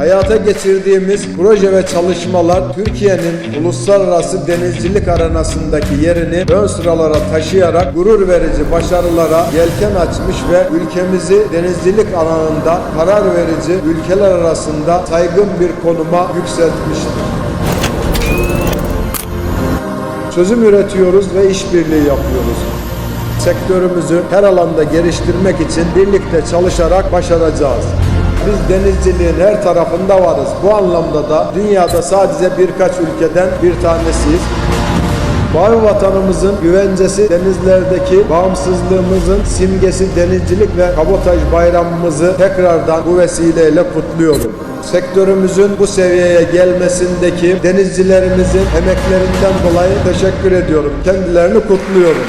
Hayata geçirdiğimiz proje ve çalışmalar Türkiye'nin uluslararası denizcilik arenasındaki yerini ön sıralara taşıyarak gurur verici başarılara yelken açmış ve ülkemizi denizcilik alanında karar verici ülkeler arasında saygın bir konuma yükseltmiştir. Çözüm üretiyoruz ve işbirliği yapıyoruz. Sektörümüzü her alanda geliştirmek için birlikte çalışarak başaracağız. Biz denizciliğin her tarafında varız. Bu anlamda da dünyada sadece birkaç ülkeden bir tanesiyiz. Mavi vatanımızın güvencesi denizlerdeki bağımsızlığımızın simgesi denizcilik ve kabotaj bayramımızı tekrardan bu vesileyle kutluyorum. Sektörümüzün bu seviyeye gelmesindeki denizcilerimizin emeklerinden dolayı teşekkür ediyorum. Kendilerini kutluyorum.